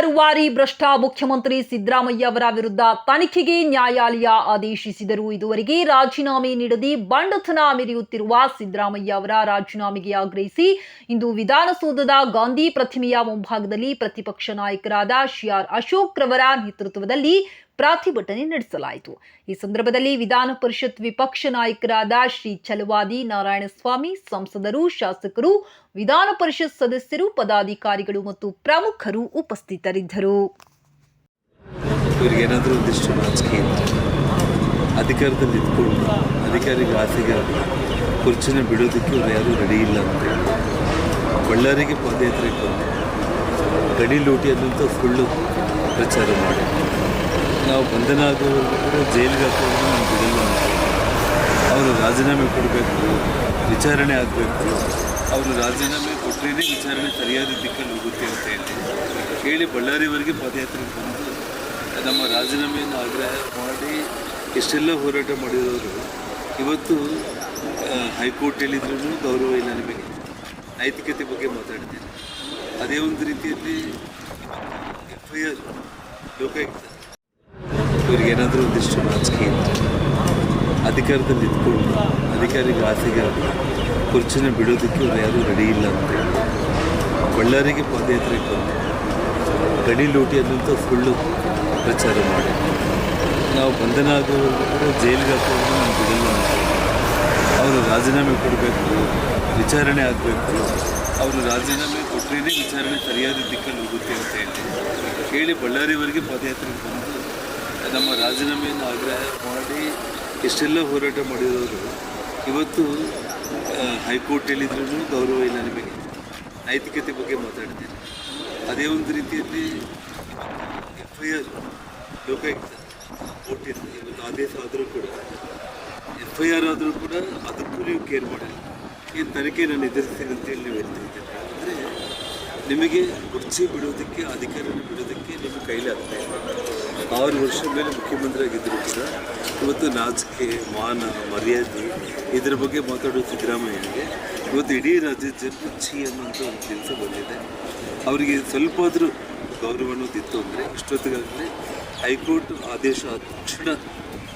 ರೂವಾರಿ ಭ್ರಷ್ಟ ಮುಖ್ಯಮಂತ್ರಿ ಸಿದ್ದರಾಮಯ್ಯ ಅವರ ವಿರುದ್ಧ ತನಿಖೆಗೆ ನ್ಯಾಯಾಲಯ ಆದೇಶಿಸಿದರು ಇದುವರೆಗೆ ರಾಜೀನಾಮೆ ನೀಡದೆ ಬಂಡತನ ಮೆರೆಯುತ್ತಿರುವ ಸಿದ್ದರಾಮಯ್ಯ ಅವರ ರಾಜೀನಾಮೆಗೆ ಆಗ್ರಹಿಸಿ ಇಂದು ವಿಧಾನಸೌಧದ ಗಾಂಧಿ ಪ್ರತಿಮೆಯ ಮುಂಭಾಗದಲ್ಲಿ ಪ್ರತಿಪಕ್ಷ ನಾಯಕರಾದ ಶಿಆರ್ ಅಶೋಕ್ ರವರ ನೇತೃತ್ವದಲ್ಲಿ ಪ್ರತಿಭಟನೆ ನಡೆಸಲಾಯಿತು. ಈ ಸಂದರ್ಭದಲ್ಲಿ ವಿಧಾನ ಪರಿಷತ್ ವಿಪಕ್ಷ ನಾಯಕರಾದ ಶ್ರೀ ಛಲವಾದಿ ನಾರಾಯಣಸ್ವಾಮಿ, ಸಂಸದರು, ಶಾಸಕರು, ವಿಧಾನ ಪರಿಷತ್ ಸದಸ್ಯರು, ಪದಾಧಿಕಾರಿಗಳು ಮತ್ತು ಪ್ರಮುಖರು ಉಪಸ್ಥಿತರಿದ್ದರು. ಅಧಿಕಾರದಲ್ಲಿ ಇದ್ಕೊಂಡು ಅಧಿಕಾರಿಗೆ ಆಸೆಗೆ ಕುರ್ಚಿನ ಬಿಡೋದಕ್ಕೆ ಅವ್ರು ಯಾರೂ ರೆಡಿ ಇಲ್ಲ ಅಂತ ಹೇಳಿ ಬಳ್ಳಾರಿಗೆ ಪಾದಯಾತ್ರೆಗೆ ಬಂದು ಗಡಿ ಲೂಟಿ ಅನ್ನೋಂಥ ಸುಳ್ಳು ಪ್ರಚಾರ ಮಾಡಿ. ನಾವು ಬಂಧನಾದವರು ಜೈಲಿಗೆ ಹಾಕೋದು ನಮ್ಗೆ ಬಿಡಲ್ಲ ಅವರು ರಾಜೀನಾಮೆ ಕೊಡಬೇಕು, ವಿಚಾರಣೆ ಆಗಬೇಕು. ಅವರು ರಾಜೀನಾಮೆ ಕೊಟ್ಟರೆ ವಿಚಾರಣೆ ಸರಿಯಾದ ದಿಕ್ಕಲ್ಲಿ ಹೋಗುತ್ತೆ ಅಂತ ಹೇಳಿ ಹೇಳಿ ಬಳ್ಳಾರಿವರೆಗೆ ಪಾದಯಾತ್ರೆಗೆ ಬಂದು ನಮ್ಮ ರಾಜೀನಾಮೆಯನ್ನು ಆಗ್ರಹ ಮಾಡಿ ಎಷ್ಟೆಲ್ಲ ಹೋರಾಟ ಮಾಡಿರೋರು ಇವತ್ತು ಹೈಕೋರ್ಟ್ ಹೇಳಿದ್ರು ಗೌರವ ಇಲ್ಲ ನಿಮಗೆ. ನೈತಿಕತೆ ಬಗ್ಗೆ ಮಾತಾಡ್ತೀನಿ. ಅದೇ ಒಂದು ರೀತಿಯಲ್ಲಿ ಎಫ್ ಐ ಆರ್ ಲೋಕಾಯುಕ್ತ. ಇವ್ರಿಗೇನಾದರೂ ಒಂದಿಷ್ಟು ನಾಚಿಕೆ ಇತ್ತು ಅಧಿಕಾರದಲ್ಲಿ ಇದ್ಕೊಂಡು ಅಧಿಕಾರಿಗೆ ಆಸೆಗೆ ಕುರ್ಚಿನ ಬಿಡೋದಕ್ಕೆ ಇವ್ರು ಯಾರೂ ರೆಡಿ ಇಲ್ಲ ಅಂತ ಹೇಳಿ. ಬಳ್ಳಾರಿಗೆ ಪಾದಯಾತ್ರೆ ಬಂದು ಗಡಿ ಲೂಟಿ ಅನ್ನೋಂಥ ಫುಲ್ಲು ಪ್ರಚಾರ ಮಾಡಿ. ನಾವು ಬಂಧನ ಆಗೋವರೆಗೂ ಕೂಡ ಜೈಲಿಗೆ ಹಾಕೋದು ನಾವು ಬಿಡಲ್ಲ ಅವರು ರಾಜೀನಾಮೆ ಕೊಡಬೇಕು, ವಿಚಾರಣೆ ಆಗಬೇಕು. ಅವರು ರಾಜೀನಾಮೆ ಕೊಟ್ಟರೆ ವಿಚಾರಣೆ ಸರಿಯಾದ ದಿಕ್ಕಲ್ಲಿ ಹೋಗುತ್ತೆ ಅಂತ ಹೇಳಿ. ಹೇಳಿ ಬಳ್ಳಾರಿವರೆಗೆ ಪಾದಯಾತ್ರೆಗೆ ಬಂದು ನಮ್ಮ ರಾಜೀನಾಮೆಯನ್ನು ಆಗ್ರಹ ಮಾಡಿ ಇಷ್ಟೆಲ್ಲ ಹೋರಾಟ ಮಾಡಿರೋರು ಇವತ್ತು ಹೈಕೋರ್ಟ್ ಹೇಳಿದ್ರೂ ಗೌರವ ಇಲ್ಲ ನಿಮಗೆ. ನೈತಿಕತೆ ಬಗ್ಗೆ ಮಾತಾಡ್ತೀನಿ. ಅದೇ ಒಂದು ರೀತಿಯಲ್ಲಿ ಎಫ್ ಐ ಆರ್ ಲೋಕಾಯುಕ್ತ ಕೊಟ್ಟಿದ್ದು ಇವತ್ತು ಆದೇಶ ಆದರೂ ಕೂಡ ಎಫ್ ಐ ಆರ್ ಆದರೂ ಕೂಡ ಅದಕ್ಕೂ ನೀವು ಕೇರ್ ಮಾಡಿಲ್ಲ. ಏನು ತನಿಖೆ ನಾನು ಎದುರಿಸ್ತೀನಿ ಅಂತೇಳಿ ನೀವು ಹೇಳ್ತಾ ಇದ್ದೀರಿ? ಅಂದರೆ ನಿಮಗೆ ಕುರ್ಚಿ ಬಿಡೋದಕ್ಕೆ ಅಧಿಕಾರನ ಬಿಡೋದಕ್ಕೆ ನಿಮ್ಮ ಕೈಲಿ ಆಗ್ತಾ ಇಲ್ಲ. ಆರು ವರ್ಷ ಮೇಲೆ ಮುಖ್ಯಮಂತ್ರಿ ಆಗಿದ್ದರೂ ಕೂಡ ಇವತ್ತು ನಾಚಿಕೆ, ಮಾನ, ಮರ್ಯಾದೆ ಇದರ ಬಗ್ಗೆ ಮಾತಾಡೋ ಸಿದ್ದರಾಮಯ್ಯನಿಗೆ. ಇವತ್ತು ಇಡೀ ರಾಜ್ಯದ ಜನರು ಛೀ ಅನ್ನೋಂಥ ಒಂದು ಕೆಲಸ ಬಂದಿದೆ. ಅವರಿಗೆ ಸ್ವಲ್ಪ ಆದರೂ ಗೌರವ ಅನ್ನೋದಿತ್ತು ಅಂದರೆ, ಇಷ್ಟೊತ್ತಿಗಾಗಲೇ ಹೈಕೋರ್ಟ್ ಆದೇಶ ಆದ ತಕ್ಷಣ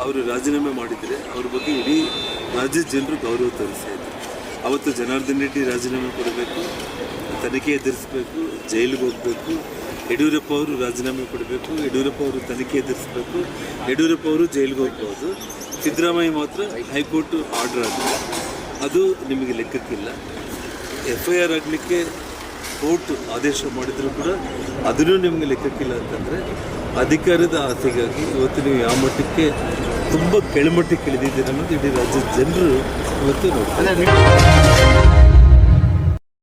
ಅವರು ರಾಜೀನಾಮೆ ಮಾಡಿದರೆ ಅವ್ರ ಬಗ್ಗೆ ಇಡೀ ರಾಜ್ಯದ ಜನರು ಗೌರವ ತೋರಿಸ್ತಾ ಇದ್ದಾರೆ ಅವತ್ತು ಜನಾರ್ದನ್ ರೆಡ್ಡಿ ರಾಜೀನಾಮೆ ಕೊಡಬೇಕು. ತನಿಖೆ ಎದುರಿಸಬೇಕು, ಜೈಲಿಗೆ ಹೋಗಬೇಕು, ಯಡಿಯೂರಪ್ಪ ಅವರು ರಾಜೀನಾಮೆ ಕೊಡಬೇಕು, ಯಡಿಯೂರಪ್ಪ ಅವರು ತನಿಖೆ ಎದುರಿಸಬೇಕು, ಯಡಿಯೂರಪ್ಪ ಅವರು ಜೈಲಿಗೆ ಹೋಗ್ಬೋದು. ಸಿದ್ದರಾಮಯ್ಯ ಮಾತ್ರ ಹೈಕೋರ್ಟ್ ಆರ್ಡರ್ ಆಗಿದೆ. ಅದು ನಿಮಗೆ ಲೆಕ್ಕಕ್ಕಿಲ್ಲ. ಎಫ್ ಐ ಆರ್ ಆಗಲಿಕ್ಕೆ ಕೋರ್ಟ್ ಆದೇಶ ಮಾಡಿದರೂ ಕೂಡ ಅದನ್ನು ನಿಮಗೆ ಲೆಕ್ಕಕ್ಕಿಲ್ಲ ಅಂತಂದರೆ ಅಧಿಕಾರದ ಆಸೆಗಾಗಿ ಇವತ್ತು ನೀವು ಯಾವ ಮಟ್ಟಕ್ಕೆ ತುಂಬ ಕೆಳಮಟ್ಟಕ್ಕೆ ಇಳಿದಿದ್ದೀರ ಅನ್ನೋದು ಇಡೀ ರಾಜ್ಯದ ಜನರು ಇವತ್ತು ನೋಡ್ತಾರೆ.